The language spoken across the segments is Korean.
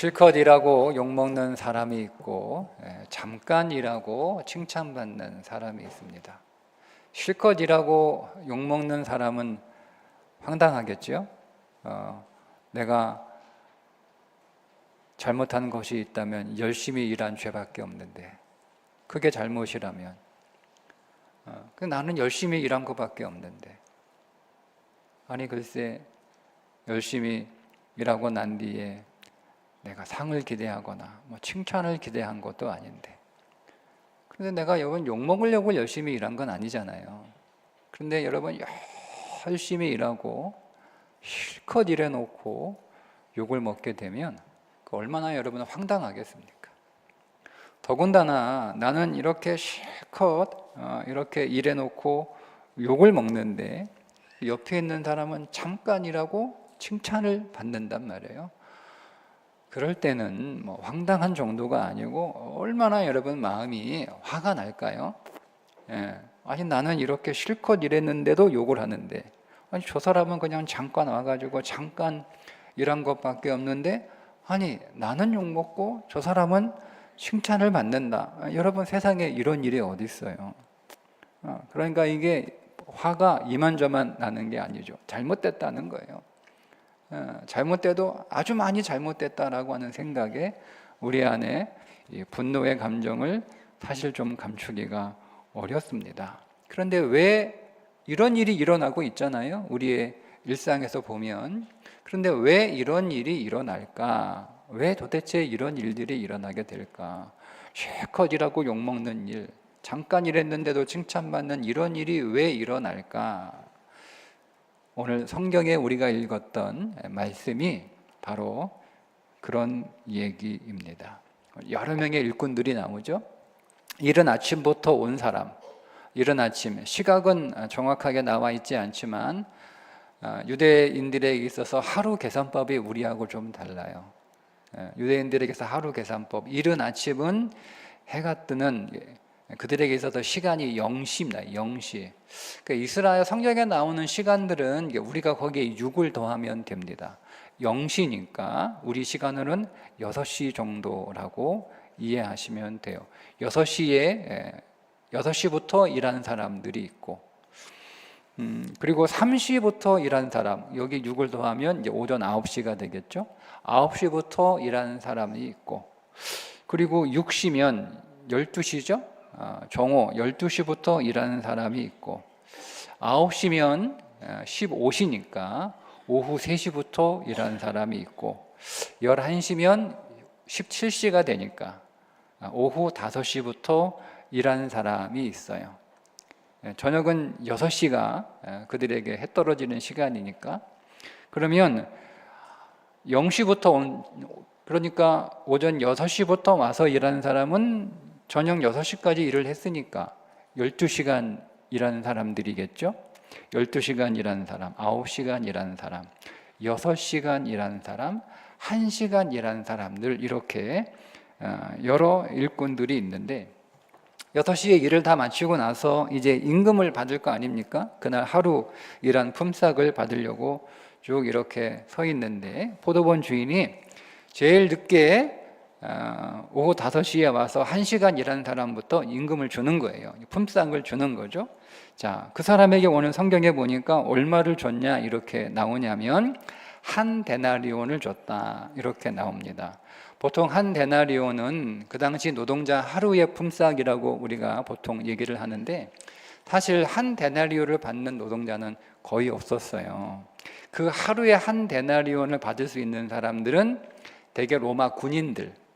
실컷 일하고 욕먹는 사람이 있고 예, 잠깐 일하고 칭찬받는 사람이 있습니다. 실컷 일하고 욕먹는 사람은 황당하겠죠. 어, 내가 잘못한 것이 있다면 열심히 일한 죄밖에 없는데 그게 잘못이라면 어, 그 나는 열심히 일한 것밖에 없는데 아니 글쎄 열심히 일하고 난 뒤에 내가 상을 기대하거나 뭐 칭찬을 기대한 것도 아닌데 그런데 내가 여러분 욕 먹으려고 열심히 일한 건 아니잖아요. 그런데 여러분 열심히 일하고 실컷 일해놓고 욕을 먹게 되면 그 얼마나 여러분은 황당하겠습니까? 더군다나 나는 이렇게 실컷 어, 이렇게 일해놓고 욕을 먹는데 옆에 있는 사람은 잠깐이라고 칭찬을 받는단 말이에요. 그럴 때는 뭐 황당한 정도가 아니고 얼마나 여러분 마음이 화가 날까요? 예. 아니 나는 이렇게 실컷 일했는데도 욕을 하는데 아니 저 사람은 그냥 잠깐 와가지고 잠깐 일한 것밖에 없는데 아니 나는 욕 먹고 저 사람은 칭찬을 받는다. 아, 여러분 세상에 이런 일이 어디 있어요? 어, 그러니까 이게 화가 이만저만 나는 게 아니죠. 잘못됐다는 거예요. 어, 잘못돼도 아주 많이 잘못됐다라고 하는 생각에 우리 안에 이 분노의 감정을 사실 좀 감추기가 어렵습니다. 그런데 왜 이런 일이 일어나고 있잖아요. 우리의 일상에서 보면. 그런데 왜 이런 일이 일어날까? 왜 도대체 이런 일들이 일어나게 될까? 일하고 욕먹는 일, 잠깐 일했는데도 칭찬받는 이런 일이 왜 일어날까? 오늘 성경에 우리가 읽었던 말씀이 바로 그런 얘기입니다. 여러 명의 일꾼들이 나오죠. 이른 아침부터 온 사람, 이른 아침, 시각은 정확하게 나와 있지 않지만 아, 유대인들에게 있어서 하루 계산법이 우리하고 좀 달라요. 예, 유대인들에게서 하루 계산법, 이른 아침은 해가 뜨는 그들에게 있어서 시간이 영시입니다. 영시. 그러니까 이스라엘 성경에 나오는 시간들은 우리가 거기에 6을 더하면 됩니다. 영시니까 우리 시간으로는 6시 정도라고 이해하시면 돼요. 6시에 6시부터 일하는 사람들이 있고 음, 그리고 3시부터 일하는 사람, 여기 6을 더하면 이제 오전 9시가 되겠죠. 9시부터 일하는 사람이 있고, 그리고 6시면 12시죠. 아, 정오 12시부터 일하는 사람이 있고 9시면 15시니까 오후 3시부터 일하는 사람이 있고 11시면 17시가 되니까 아, 오후 5시부터 일하는 사람이 있어요. 예, 저녁은 6시가 그들에게 해 떨어지는 시간이니까 그러면 0시부터 온 그러니까 오전 6시부터 와서 일하는 사람은 저녁 6시까지 일을 했으니까 12시간 일하는 사람들이겠죠? 12시간 일하는 사람, 9시간 일하는 사람, 6시간 일하는 사람, 1시간 일하는 사람들 이렇게 어, 여러 일꾼들이 있는데 6시에 일을 다 마치고 나서 이제 임금을 받을 거 아닙니까? 그날 하루 일한 품삯을 받으려고 쭉 이렇게 서 있는데 포도원 주인이 제일 늦게 어, 오후 5시에 와서 1시간 일하는 사람부터 임금을 주는 거예요. 품삯을 주는 거죠. 자, 그 사람에게 오는 성경에 보니까 얼마를 줬냐 이렇게 나오냐면 한 데나리온을 줬다 이렇게 나옵니다. 보통 한 데나리온은 그 당시 노동자 하루의 품삯이라고 우리가 보통 얘기를 하는데 사실 한 데나리온을 받는 노동자는 거의 없었어요. 그 하루에 한 데나리온을 받을 수 있는 사람들은 대개 로마 군인들 아,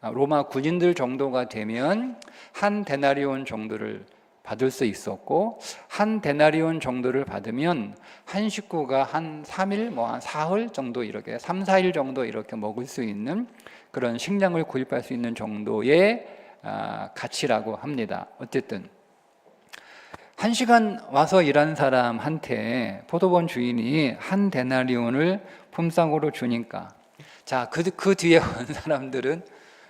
로마 군인들 정도가 되면 한 데나리온 정도를 받을 수 있었고 한 데나리온 정도를 받으면 한 식구가 한 3일 뭐 한 사흘 정도 이렇게 3, 4일 정도 이렇게 먹을 수 있는 그런 식량을 구입할 수 있는 정도의 아, 가치라고 합니다. 어쨌든 한 시간 와서 일한 사람한테 포도원 주인이 한 데나리온을 품삯으로 주니까 자, 그, 그 뒤에 온 사람들은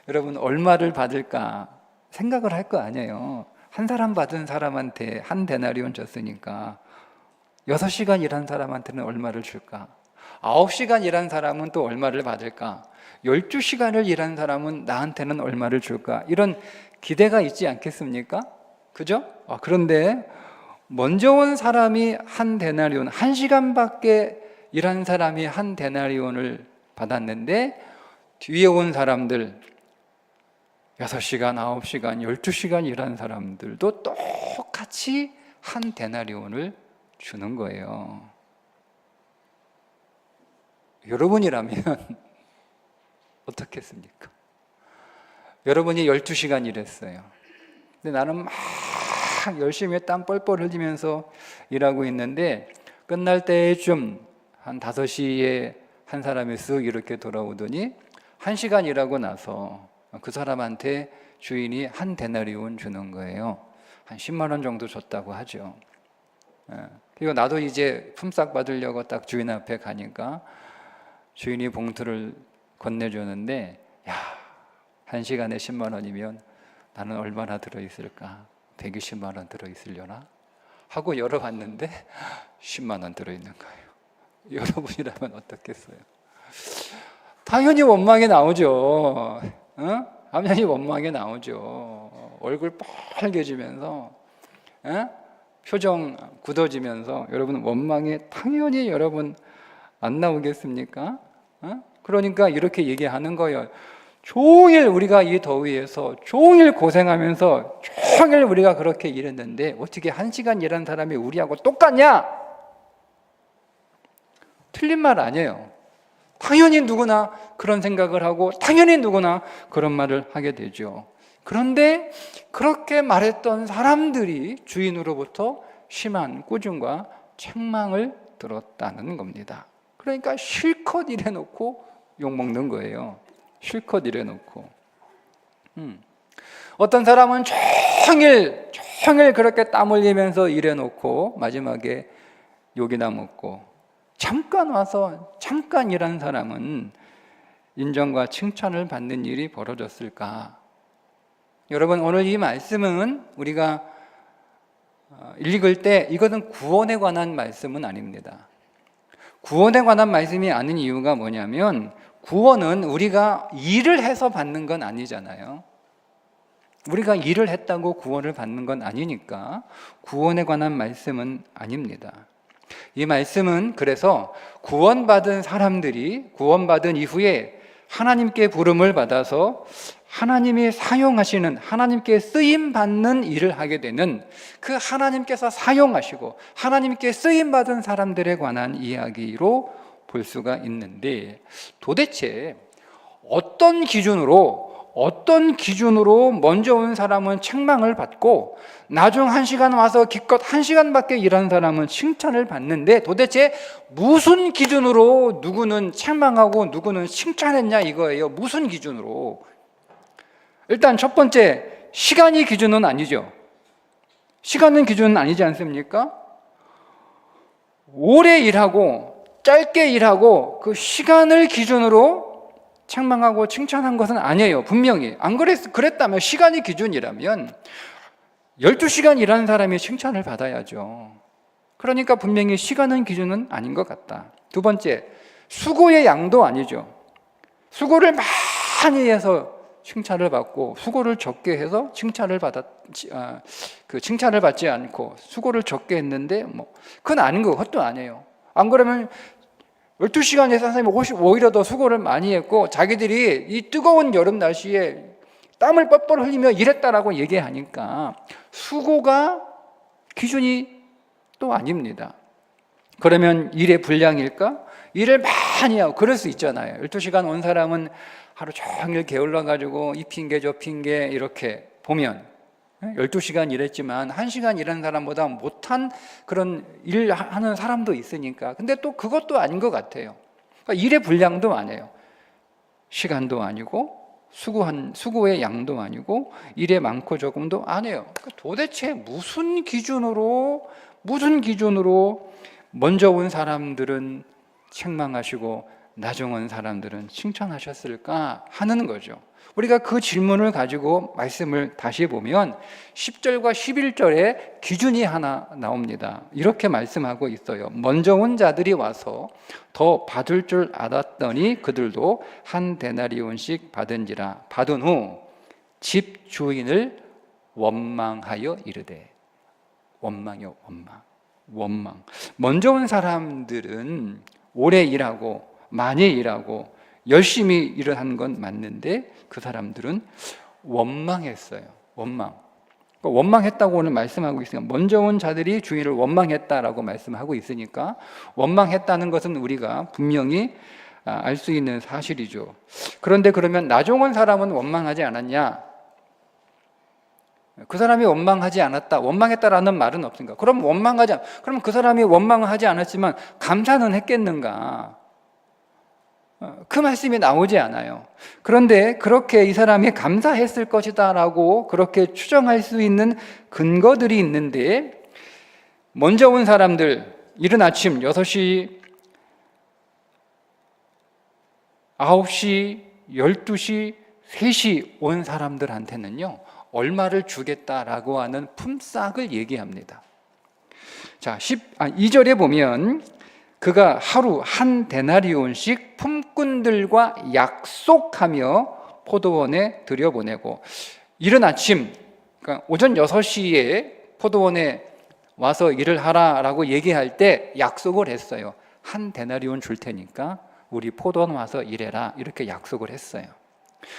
여러분 얼마를 받을까 생각을 할 거 아니에요. 한 사람 받은 사람한테 한 데나리온 줬으니까 6시간 일한 사람한테는 얼마를 줄까? 9시간 일한 사람은 또 얼마를 받을까? 12시간을 일한 사람은 나한테는 얼마를 줄까? 이런 기대가 있지 않겠습니까? 그죠? 아, 그런데 먼저 온 사람이 한 데나리온, 한 시간밖에 일한 사람이 한 데나리온을 받았는데 뒤에 온 사람들 6시간, 9시간, 12시간 일한 사람들도 똑같이 한 데나리온을 주는 거예요. 여러분이라면 어떻겠습니까? 여러분이 12시간 일했어요. 근데 나는 막 열심히 땀 뻘뻘 흘리면서 일하고 있는데 끝날 때쯤 한 5시에 한 사람이 쓱 이렇게 돌아오더니 1시간 일하고 나서 그 사람한테 주인이 한 데나리온 주는 거예요. 한 10만 원 정도 줬다고 하죠. 예. 그리고 나도 이제 품삯 받으려고 딱 주인 앞에 가니까 주인이 봉투를 건네주는데 야, 한 시간에 10만 원이면 나는 얼마나 들어있을까? 120만 원 들어있으려나? 하고 열어봤는데 10만 원 들어있는 거예요. 여러분이라면 어떻겠어요? 당연히 원망이 나오죠. 어? 당연히 원망이 나오죠. 얼굴 빨개지면서 어? 표정 굳어지면서 여러분 원망이 당연히 여러분 안 나오겠습니까? 어? 그러니까 이렇게 얘기하는 거예요. 종일 우리가 이 더위에서 종일 고생하면서 종일 우리가 그렇게 일했는데 어떻게 한 시간 일한 사람이 우리하고 똑같냐? 틀린 말 아니에요. 당연히 누구나 그런 생각을 하고 당연히 누구나 그런 말을 하게 되죠. 그런데 그렇게 말했던 사람들이 주인으로부터 심한 꾸중과 책망을 들었다는 겁니다. 그러니까 실컷 일해놓고 욕먹는 거예요. 실컷 일해놓고. 음. 어떤 사람은 종일, 종일 그렇게 땀 흘리면서 일해놓고 마지막에 욕이나 먹고 잠깐 와서 잠깐 일한 사람은 인정과 칭찬을 받는 일이 벌어졌을까? 여러분, 오늘 이 말씀은 우리가 어, 읽을 때 이것은 구원에 관한 말씀은 아닙니다. 구원에 관한 말씀이 아닌 이유가 뭐냐면 구원은 우리가 일을 해서 받는 건 아니잖아요. 우리가 일을 했다고 구원을 받는 건 아니니까 구원에 관한 말씀은 아닙니다. 이 말씀은 그래서 구원받은 사람들이 구원받은 이후에 하나님께 부름을 받아서 하나님이 사용하시는 하나님께 쓰임 받는 일을 하게 되는 그 하나님께서 사용하시고 하나님께 쓰임 받은 사람들에 관한 이야기로 볼 수가 있는데 도대체 어떤 기준으로 어떤 기준으로 먼저 온 사람은 책망을 받고 나중 한 시간 와서 기껏 한 시간밖에 일한 사람은 칭찬을 받는데 도대체 무슨 기준으로 누구는 책망하고 누구는 칭찬했냐 이거예요. 무슨 기준으로? 일단 첫 번째 시간이 기준은 아니죠. 시간은 기준은 아니지 않습니까? 오래 일하고 짧게 일하고 그 시간을 기준으로 책망하고 칭찬한 것은 아니에요. 분명히. 안 그랬, 그랬다면, 시간이 기준이라면 12시간 일하는 사람이 칭찬을 받아야죠. 그러니까 분명히 시간은 기준은 아닌 것 같다. 두 번째, 수고의 양도 아니죠. 수고를 많이 해서 칭찬을 받고 수고를 적게 해서 칭찬을 받았 아, 그 칭찬을 받지 않고 수고를 적게 했는데 뭐 그건 아닌 거 그것도 아니에요. 안 그러면 12시간에 선생님이 오히려 더 수고를 많이 했고 자기들이 이 뜨거운 여름 날씨에 땀을 뻘뻘 흘리며 일했다라고 얘기하니까 수고가 기준이 또 아닙니다. 그러면 일의 분량일까? 일을 많이 하고 그럴 수 있잖아요. 12시간 온 사람은 하루 종일 게을러 가지고 이 핑계 저 핑계 이렇게 보면 12시간 일했지만 1시간 일한 사람보다 못한 그런 일 하는 사람도 있으니까. 근데 또 그것도 아닌 것 같아요. 그러니까 일의 분량도 아니에요. 시간도 아니고 수고한 수고의 양도 아니고 일의 많고 적음도 아니에요. 그러니까 도대체 무슨 기준으로 무슨 기준으로 먼저 온 사람들은 책망하시고 나중은 사람들은 칭찬하셨을까 하는 거죠. 우리가 그 질문을 가지고 말씀을 다시 보면 10절과 11절에 기준이 하나 나옵니다. 이렇게 말씀하고 있어요. 먼저 온 자들이 와서 더 받을 줄 알았더니 그들도 한 데나리온씩 받은지라 받은 후 집 주인을 원망하여 이르되 원망이요 원망 원망 먼저 온 사람들은 오래 일하고 많이 일하고 열심히 일을 한 건 맞는데 그 사람들은 원망했어요. 원망. 그러니까 원망했다고 오늘 말씀하고 있으니까 먼저 온 자들이 주인을 원망했다라고 말씀하고 있으니까 원망했다는 것은 우리가 분명히 아, 알수 있는 사실이죠. 그런데 그러면 온 사람은 원망하지 않았냐? 그 사람이 원망하지 않았다, 원망했다라는 말은 없습니까? 그럼 원망하지 않, 그럼 그 사람이 원망을 하지 않았지만 감사는 했겠는가? 어, 그 말씀이 나오지 않아요. 그런데 그렇게 이 사람이 감사했을 것이다라고 그렇게 추정할 수 있는 근거들이 있는데 먼저 온 사람들 이른 아침 6시 9시 12시 3시 온 사람들한테는요. 얼마를 주겠다라고 하는 품삯을 얘기합니다. 자, 10, 아, 2절에 보면 그가 하루 한 데나리온씩 품꾼들과 약속하며 포도원에 들여보내고 이른 아침 그러니까 오전 6시에 포도원에 와서 일을 하라라고 얘기할 때 약속을 했어요. 한 데나리온 줄 테니까 우리 포도원 와서 일해라 이렇게 약속을 했어요.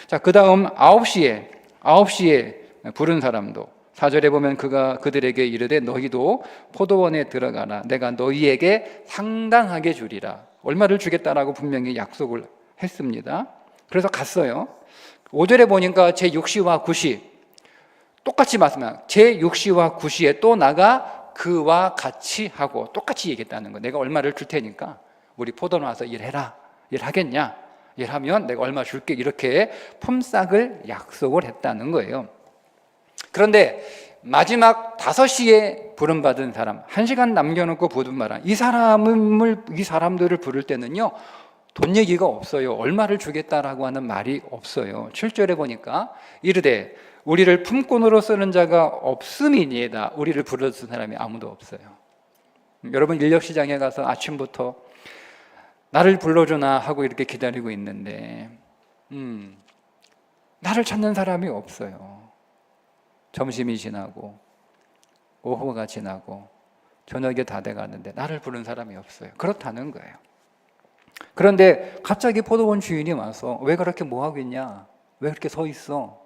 자, 그다음 9시에 9시에 부른 사람도 사절에 보면 그가 그들에게 이르되 너희도 포도원에 들어가라 내가 너희에게 상당하게 주리라 얼마를 주겠다라고 분명히 약속을 했습니다. 그래서 갔어요. 5절에 보니까 제 6시와 9시 똑같이 말씀합니다. 제 6시와 9시에 또 나가 그와 같이 하고 똑같이 얘기했다는 거. 내가 얼마를 줄 테니까 우리 포도원 와서 일해라. 일하겠냐? 일하면 내가 얼마 줄게. 이렇게 품삯을 약속을 했다는 거예요. 그런데 마지막 5시에 부름받은 사람, 1시간 남겨놓고 말한 이 사람을, 이 사람들을 부를 때는요, 돈 얘기가 없어요. 얼마를 주겠다라고 하는 말이 없어요. 7절에 보니까 이르되 우리를 품꾼으로 쓰는 자가 없음이니이다. 우리를 불러준 사람이 아무도 없어요. 여러분 인력 시장에 가서 아침부터 나를 불러주나 하고 이렇게 기다리고 있는데, 음, 나를 찾는 사람이 없어요. 점심이 지나고 오후가 지나고 저녁이 다 돼가는데 나를 부른 사람이 없어요. 그렇다는 거예요. 그런데 갑자기 포도원 주인이 와서 왜 그렇게 뭐 하고 있냐? 왜 그렇게 서 있어?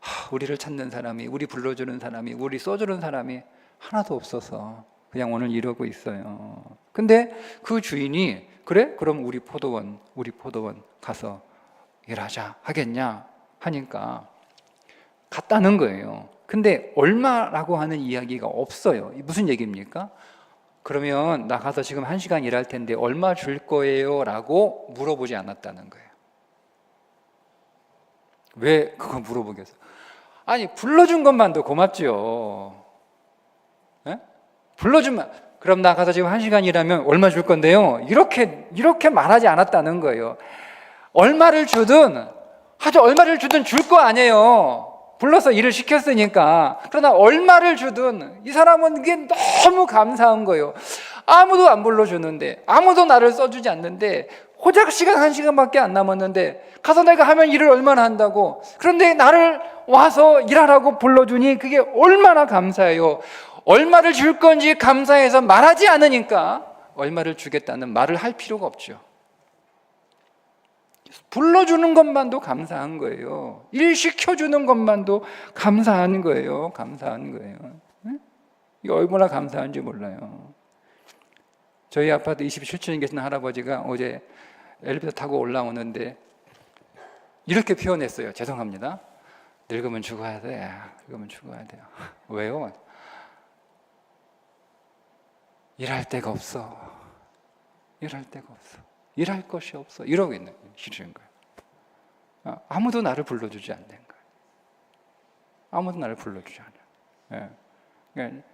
하, 우리를 찾는 사람이, 우리 불러주는 사람이, 우리 써주는 사람이 하나도 없어서 그냥 오늘 이러고 있어요. 근데 그 주인이 그래? 그럼 우리 포도원, 우리 포도원 가서 일하자 하겠냐? 하니까 갔다는 거예요. 근데 얼마라고 하는 이야기가 없어요. 무슨 얘기입니까? 그러면 나 가서 지금 한 시간 일할 텐데 얼마 줄 거예요? 라고 물어보지 않았다는 거예요. 왜 그거 물어보겠어? 아니, 불러준 것만도 고맙죠. 네? 불러주면, 그럼 나 가서 지금 한 시간 일하면 얼마 줄 건데요? 이렇게, 이렇게 말하지 않았다는 거예요. 얼마를 주든, 아주 얼마를 주든 줄 거 아니에요. 불러서 일을 시켰으니까. 그러나 얼마를 주든 이 사람은 이게 너무 감사한 거예요. 아무도 안 불러주는데, 아무도 나를 써주지 않는데, 호작 시간 한 시간밖에 안 남았는데, 가서 내가 하면 일을 얼마나 한다고. 그런데 나를 와서 일하라고 불러주니 그게 얼마나 감사해요. 얼마를 줄 건지 감사해서 말하지 않으니까 얼마를 주겠다는 말을 할 필요가 없죠. 불러주는 것만도 감사한 거예요. 일 시켜주는 것만도 감사한 거예요. 감사한 거예요. 이게 얼마나 감사한지 몰라요. 저희 아파트 27층에 계신 할아버지가 어제 엘리베이터 타고 올라오는데 이렇게 표현했어요. 죄송합니다. 늙으면 죽어야 돼. 늙으면 죽어야 돼요. 왜요? 일할 데가 없어. 일할 데가 없어. 일할 것이 없어. 이러고 있는 싫은 거예요. 아, 아무도 나를 불러주지 않는 거예요. 아무도 나를 불러주지 않아요. 예. 그러니까,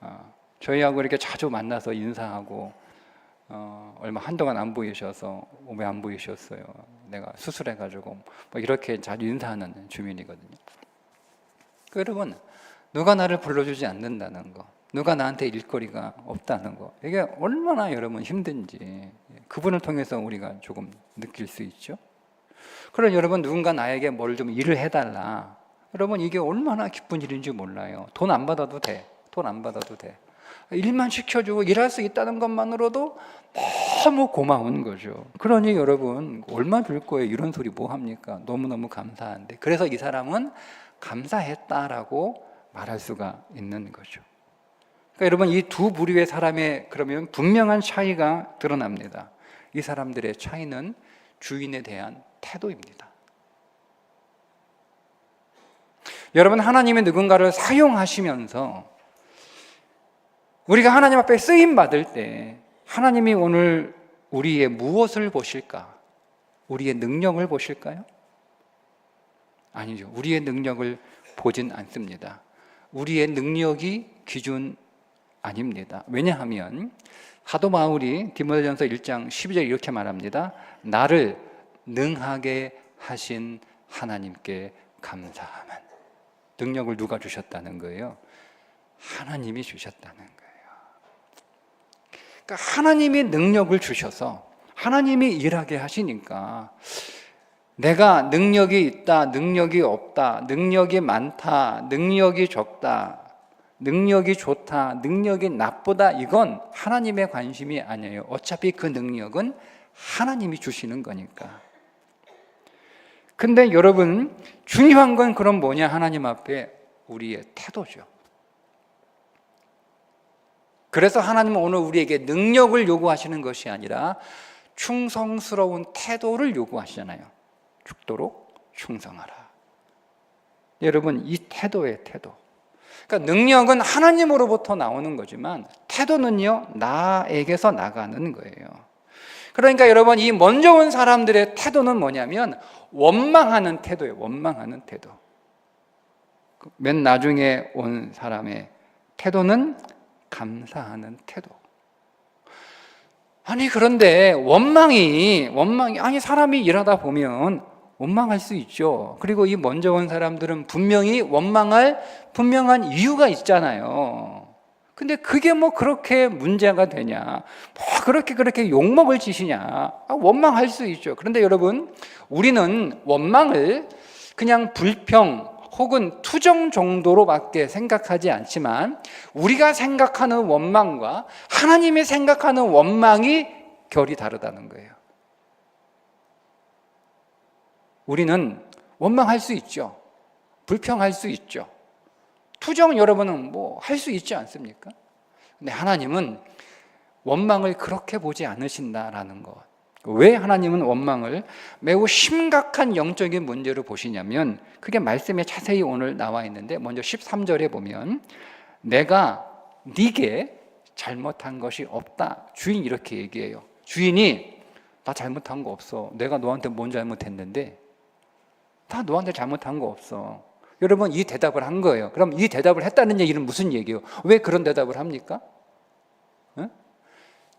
아, 저희하고 이렇게 자주 만나서 인사하고 어, 얼마 한동안 안 보이셔서 왜 안 보이셨어요? 내가 수술해가지고 뭐 이렇게 자주 인사하는 주민이거든요. 그 여러분 누가 나를 불러주지 않는다는 거, 누가 나한테 일거리가 없다는 거 이게 얼마나 여러분 힘든지 그분을 통해서 우리가 조금 느낄 수 있죠. 그럼 여러분 누군가 나에게 뭘 좀 일을 해달라. 여러분 이게 얼마나 기쁜 일인지 몰라요. 돈 안 받아도 돼. 돈 안 받아도 돼. 일만 시켜주고 일할 수 있다는 것만으로도 너무 고마운 거죠. 그러니 여러분 얼마 줄 거예요? 이런 소리 뭐 합니까? 너무 너무 감사한데. 그래서 이 사람은 감사했다라고 말할 수가 있는 거죠. 그러니까 여러분 이 두 부류의 사람의 그러면 분명한 차이가 드러납니다. 이 사람들의 차이는 주인에 대한 태도입니다. 여러분 하나님의 누군가를 사용하시면서 우리가 하나님 앞에 쓰임 받을 때 하나님이 오늘 우리의 무엇을 보실까? 우리의 능력을 보실까요? 아니죠. 우리의 능력을 보진 않습니다. 우리의 능력이 기준 아닙니다. 왜냐하면 사도 바울이 디모데전서 1장 12절 이렇게 말합니다. 나를 능하게 하신 하나님께 감사하면 능력을 누가 주셨다는 거예요? 하나님이 주셨다는 거예요. 그러니까 하나님이 능력을 주셔서 하나님이 일하게 하시니까 내가 능력이 있다, 능력이 없다, 능력이 많다, 능력이 적다, 능력이 좋다, 능력이 나쁘다, 이건 하나님의 관심이 아니에요. 어차피 그 능력은 하나님이 주시는 거니까. 근데 여러분, 중요한 건 그럼 뭐냐? 하나님 앞에 우리의 태도죠. 그래서 하나님은 오늘 우리에게 능력을 요구하시는 것이 아니라 충성스러운 태도를 요구하시잖아요. 죽도록 충성하라. 여러분, 이 태도의 태도. 그러니까 능력은 하나님으로부터 나오는 거지만 태도는요, 나에게서 나가는 거예요. 그러니까 여러분, 이 먼저 온 사람들의 태도는 뭐냐면 원망하는 태도예요. 원망하는 태도. 맨 나중에 온 사람의 태도는 감사하는 태도. 아니 그런데 원망이 원망이 아니 사람이 일하다 보면 원망할 수 있죠. 그리고 이 먼저 온 사람들은 분명히 원망할 분명한 이유가 있잖아요. 근데 그게 뭐 그렇게 문제가 되냐? 뭐 그렇게 그렇게 욕먹을 짓이냐? 아, 원망할 수 있죠. 그런데 여러분, 우리는 원망을 그냥 불평 혹은 투정 정도로밖에 생각하지 않지만 우리가 생각하는 원망과 하나님이 생각하는 원망이 결이 다르다는 거예요. 우리는 원망할 수 있죠. 불평할 수 있죠. 투정 여러분은 뭐 할 수 있지 않습니까? 근데 하나님은 원망을 그렇게 보지 않으신다라는 것. 왜 하나님은 원망을 매우 심각한 영적인 문제로 보시냐면 그게 말씀에 자세히 오늘 나와 있는데 먼저 13절에 보면 내가 네게 잘못한 것이 없다. 주인 이렇게 얘기해요. 주인이 나 잘못한 거 없어. 내가 너한테 뭔 잘못했는데 다 너한테 잘못한 거 없어. 여러분 이 대답을 한 거예요. 그럼 이 대답을 했다는 얘기는 무슨 얘기예요? 왜 그런 대답을 합니까?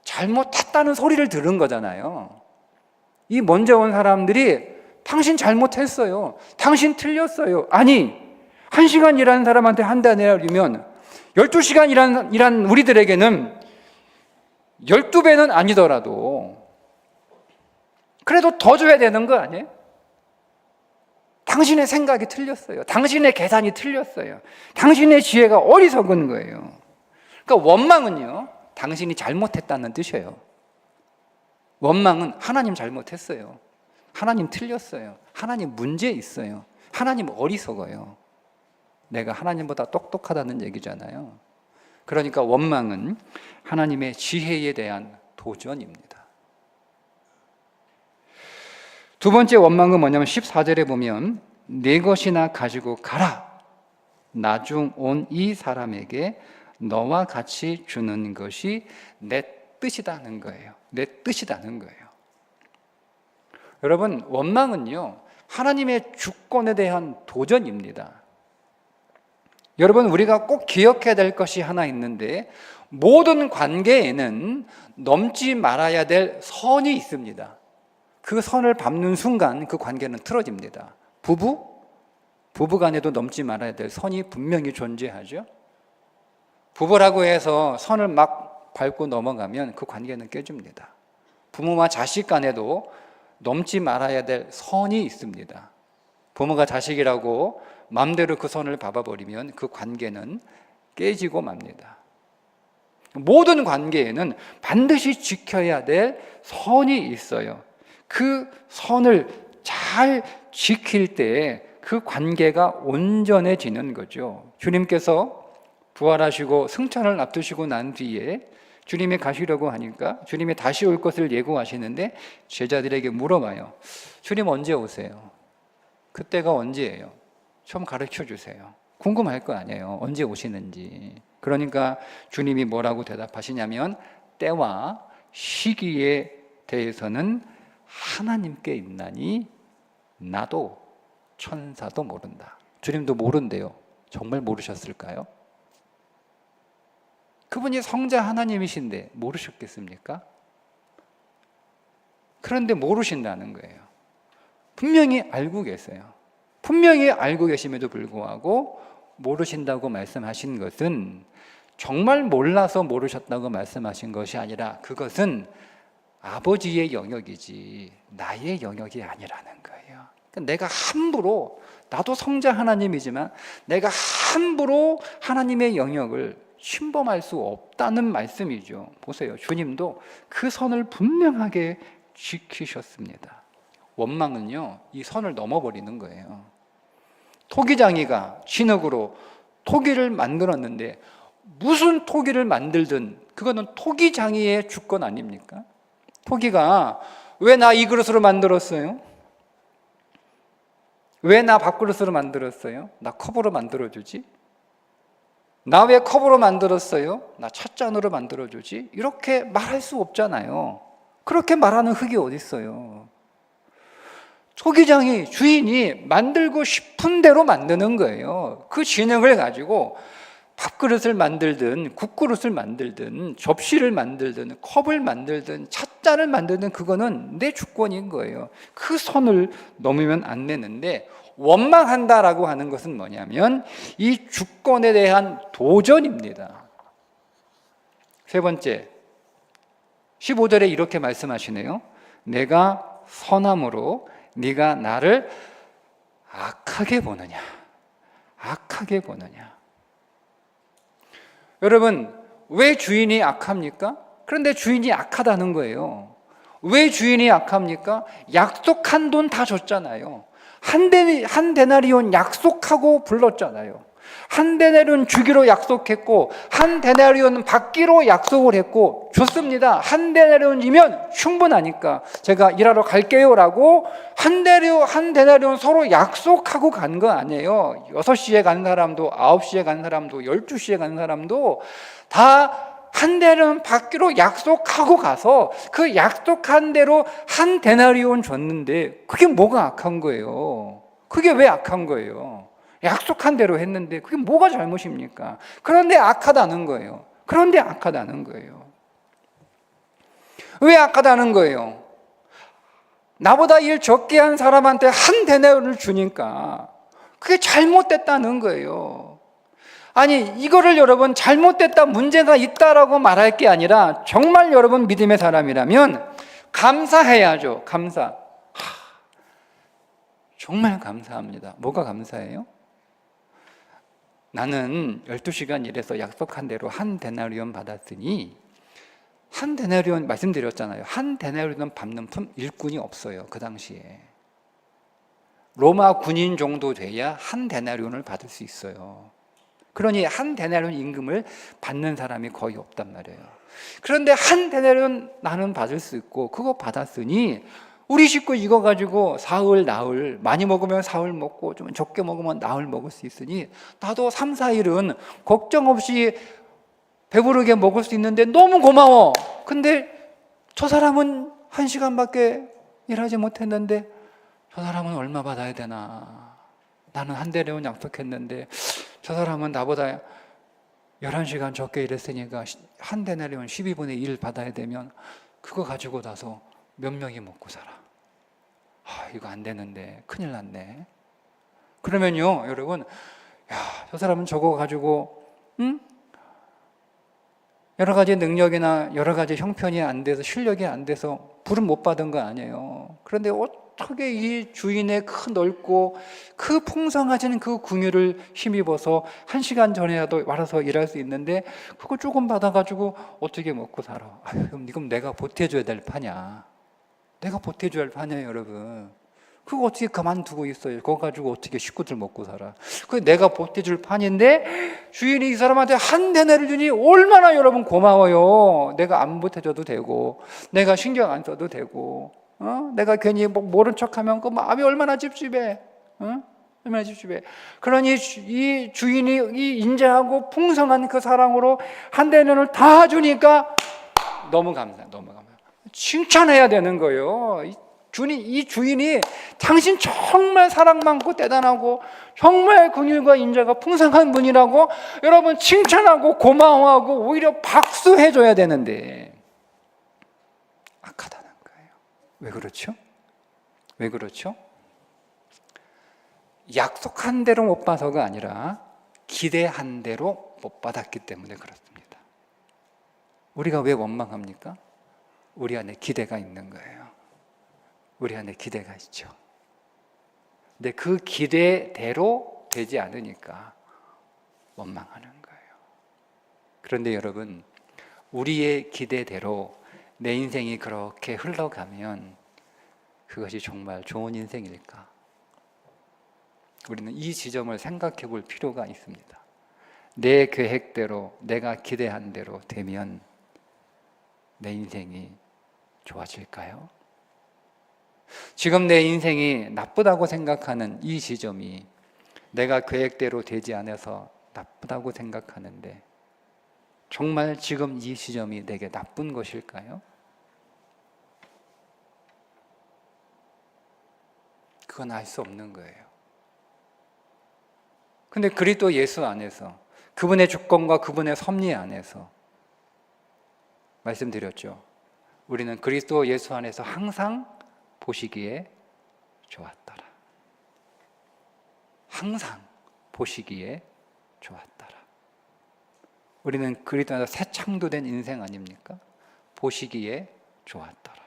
잘못했다는 소리를 들은 거잖아요. 이 먼저 온 사람들이 당신 잘못했어요. 당신 틀렸어요. 아니, 한 시간 일하는 사람한테 한달 내리면 12시간 일한, 일한 우리들에게는 12배는 아니더라도 그래도 더 줘야 되는 거 아니에요? 당신의 생각이 틀렸어요. 당신의 계산이 틀렸어요. 당신의 지혜가 어리석은 거예요. 그러니까 원망은요, 당신이 잘못했다는 뜻이에요. 원망은 하나님 잘못했어요. 하나님 틀렸어요. 하나님 문제 있어요. 하나님 어리석어요. 내가 하나님보다 똑똑하다는 얘기잖아요. 그러니까 원망은 하나님의 지혜에 대한 도전입니다. 두 번째 원망은 뭐냐면 14절에 보면 내 것이나 가지고 가라. 나중 온 이 사람에게 너와 같이 주는 것이 내 뜻이다는 거예요. 내 뜻이다는 거예요. 여러분, 원망은요, 하나님의 주권에 대한 도전입니다. 여러분, 우리가 꼭 기억해야 될 것이 하나 있는데, 모든 관계에는 넘지 말아야 될 선이 있습니다. 그 선을 밟는 순간 그 관계는 틀어집니다. 부부? 부부 간에도 넘지 말아야 될 선이 분명히 존재하죠. 부부라고 해서 선을 막 밟고 넘어가면 그 관계는 깨집니다. 부모와 자식 간에도 넘지 말아야 될 선이 있습니다. 부모가 자식이라고 마음대로 그 선을 밟아버리면 그 관계는 깨지고 맙니다. 모든 관계에는 반드시 지켜야 될 선이 있어요. 그 선을 잘 지킬 때그 관계가 온전해지는 거죠. 주님께서 부활하시고 승천을 앞두시고 난 뒤에 주님이 가시려고 하니까 주님이 다시 올 것을 예고하시는데 제자들에게 물어봐요. 주님 언제 오세요? 그때가 언제예요? 좀 가르쳐 주세요. 궁금할 거 아니에요. 언제 오시는지. 그러니까 주님이 뭐라고 대답하시냐면 때와 시기에 대해서는 하나님께 있나니 나도 천사도 모른다. 주님도 모른대요. 정말 모르셨을까요? 그분이 성자 하나님이신데 모르셨겠습니까? 그런데 모르신다는 거예요. 분명히 알고 계세요. 분명히 알고 계심에도 불구하고 모르신다고 말씀하신 것은 정말 몰라서 모르셨다고 말씀하신 것이 아니라 그것은 아버지의 영역이지 나의 영역이 아니라는 거예요. 그러니까 내가 함부로 나도 성자 하나님이지만 내가 함부로 하나님의 영역을 침범할 수 없다는 말씀이죠. 보세요. 주님도 그 선을 분명하게 지키셨습니다. 원망은요, 이 선을 넘어버리는 거예요. 토기장이가 진흙으로 토기를 만들었는데 무슨 토기를 만들든 그거는 토기장이의 주권 아닙니까? 토기가 왜 나 이 그릇으로 만들었어요? 왜 나 밥그릇으로 만들었어요? 나 컵으로 만들어주지? 나 왜 컵으로 만들었어요? 나 찻잔으로 만들어주지? 이렇게 말할 수 없잖아요. 그렇게 말하는 흙이 어딨어요? 소기장이 주인이 만들고 싶은 대로 만드는 거예요. 그 지능을 가지고 밥그릇을 만들든 국그릇을 만들든 접시를 만들든 컵을 만들든 찻잔을 만들든 그거는 내 주권인 거예요. 그 선을 넘으면 안 되는데 원망한다라고 하는 것은 뭐냐면 이 주권에 대한 도전입니다. 세 번째 15절에 이렇게 말씀하시네요. 내가 선함으로 네가 나를 악하게 보느냐? 악하게 보느냐? 여러분, 왜 주인이 악합니까? 그런데 주인이 악하다는 거예요. 왜 주인이 악합니까? 약속한 돈 다 줬잖아요. 한, 데, 한 데나리온 약속하고 불렀잖아요. 한 데나리온 주기로 약속했고 한 데나리온 받기로 약속을 했고 좋습니다. 한 데나리온이면 충분하니까 제가 일하러 갈게요라고 한 데나리온 한 데나리온 서로 약속하고 간 거 아니에요. 6시에 간 사람도 9시에 간 사람도 12시에 간 사람도 다 한 대는 받기로 약속하고 가서 그 약속한 대로 한 데나리온 줬는데 그게 뭐가 악한 거예요? 그게 왜 악한 거예요? 약속한 대로 했는데 그게 뭐가 잘못입니까? 그런데 악하다는 거예요. 그런데 악하다는 거예요. 왜 악하다는 거예요? 나보다 일 적게 한 사람한테 한 데나리온을 주니까 그게 잘못됐다는 거예요. 아니 이거를 여러분 잘못됐다 문제가 있다라고 말할 게 아니라 정말 여러분 믿음의 사람이라면 감사해야죠. 감사. 하, 정말 감사합니다. 뭐가 감사해요? 나는 12시간 일해서 약속한 대로 한 데나리온 받았으니 한 데나리온 말씀드렸잖아요. 한 데나리온 밟는 품 일꾼이 없어요. 그 당시에. 로마 군인 정도 돼야 한 데나리온을 받을 수 있어요. 그러니 한 데나리온 임금을 받는 사람이 거의 없단 말이에요. 그런데 한 데나리온 나는 받을 수 있고 그거 받았으니 우리 식구 이거 가지고 사흘 나흘 많이 먹으면 사흘 먹고 좀 적게 먹으면 나흘 먹을 수 있으니 나도 3, 4일은 걱정 없이 배부르게 먹을 수 있는데 너무 고마워. 근데 저 사람은 한 시간밖에 일하지 못했는데 저 사람은 얼마 받아야 되나? 나는 한 대리온 약속했는데 저 사람은 나보다 11시간 적게 일했으니까 한 대리온 12분의 1 받아야 되면 그거 가지고 나서 몇 명이 먹고 살아. 아, 이거 안 되는데 큰일 났네. 그러면요, 여러분, 야, 저 사람은 저거 가지고 응? 여러 가지 능력이나 여러 가지 형편이 안 돼서 실력이 안 돼서 불은 못 받은 거 아니에요. 그런데 어떻게 이 주인의 그 넓고 그 풍성하신 그 궁유를 힘입어서 한 시간 전에라도 와서 일할 수 있는데 그거 조금 받아가지고 어떻게 먹고 살아? 아유, 그럼 이건 내가 보태줘야 될 파냐? 내가 보태줘야 할 파냐요, 여러분. 그거 어떻게 그만두고 있어요? 그거 가지고 어떻게 식구들 먹고 살아? 그 내가 보태줄 판인데 주인이 이 사람한테 한 대내를 주니 얼마나 여러분 고마워요. 내가 안 보태줘도 되고, 내가 신경 안 써도 되고, 어? 내가 괜히 뭐 모른 척하면 그 마음이 얼마나 찝찝해, 어? 얼마나 찝찝해. 그러니 주- 이 주인이 이 인자하고 풍성한 그 사랑으로 한 대년을 다 주니까 너무 감사, 너무 감사. 칭찬해야 되는 거예요. 이 주인, 이 주인이 당신 정말 사랑 많고 대단하고 정말 긍휼과 인자가 풍성한 분이라고 여러분 칭찬하고 고마워하고 오히려 박수해 줘야 되는데 악하다는 거예요. 왜 그렇죠? 왜 그렇죠? 약속한 대로 못 받아서가 아니라 기대한 대로 못 받았기 때문에 그렇습니다. 우리가 왜 원망합니까? 우리 안에 기대가 있는 거예요. 우리 안에 기대가 있죠. 근데 그 기대대로 되지 않으니까 원망하는 거예요. 그런데 여러분, 우리의 기대대로 내 인생이 그렇게 흘러가면 그것이 정말 좋은 인생일까? 우리는 이 지점을 생각해 볼 필요가 있습니다. 내 계획대로, 내가 기대한 대로 되면 내 인생이 좋아질까요? 지금 내 인생이 나쁘다고 생각하는 이 지점이 내가 계획대로 되지 않아서 나쁘다고 생각하는데 정말 지금 이 지점이 내게 나쁜 것일까요? 그건 알 수 없는 거예요. 근데 그리스도 예수 안에서 그분의 주권과 그분의 섭리 안에서 말씀드렸죠. 우리는 그리스도 예수 안에서 항상 보시기에 좋았더라. 항상 보시기에 좋았더라. 우리는 그리스도 안에서 새 창조된 인생 아닙니까? 보시기에 좋았더라.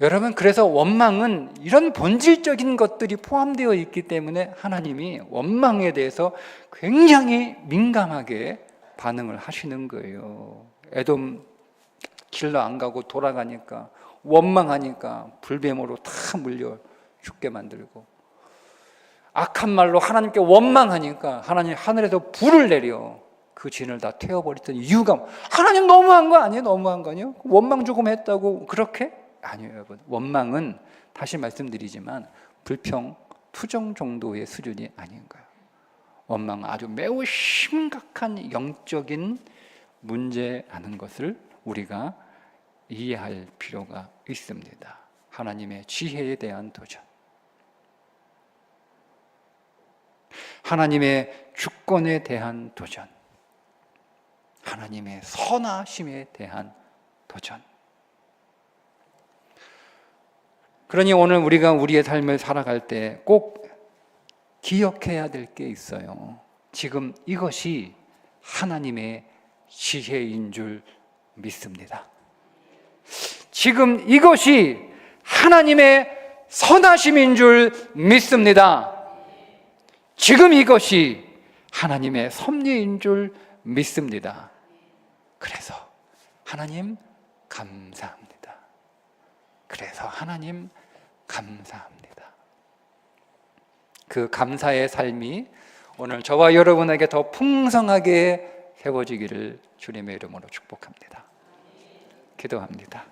여러분, 그래서 원망은 이런 본질적인 것들이 포함되어 있기 때문에 하나님이 원망에 대해서 굉장히 민감하게 반응을 하시는 거예요. 애돔 길러 안 가고 돌아가니까 원망하니까 불뱀으로 다 물려 죽게 만들고 악한 말로 하나님께 원망하니까 하나님 하늘에서 불을 내려 그 진을 다 태워버렸던 이유가 하나님 너무한 거 아니에요? 너무한 거 아니에요? 원망 조금 했다고 그렇게? 아니에요 여러분 원망은 다시 말씀드리지만 불평, 투정 정도의 수준이 아닌 거예요 원망은 아주 매우 심각한 영적인 문제라는 것을 우리가 이해할 필요가 있습니다. 하나님의 지혜에 대한 도전. 하나님의 주권에 대한 도전. 하나님의 선하심에 대한 도전. 그러니 오늘 우리가 우리의 삶을 살아갈 때 꼭 기억해야 될 게 있어요. 지금 이것이 하나님의 지혜인 줄 믿습니다. 지금 이것이 하나님의 선하심인 줄 믿습니다. 지금 이것이 하나님의 섭리인 줄 믿습니다. 그래서 하나님 감사합니다. 그래서 하나님 감사합니다. 그 감사의 삶이 오늘 저와 여러분에게 더 풍성하게 세워지기를 주님의 이름으로 축복합니다. 기도합니다.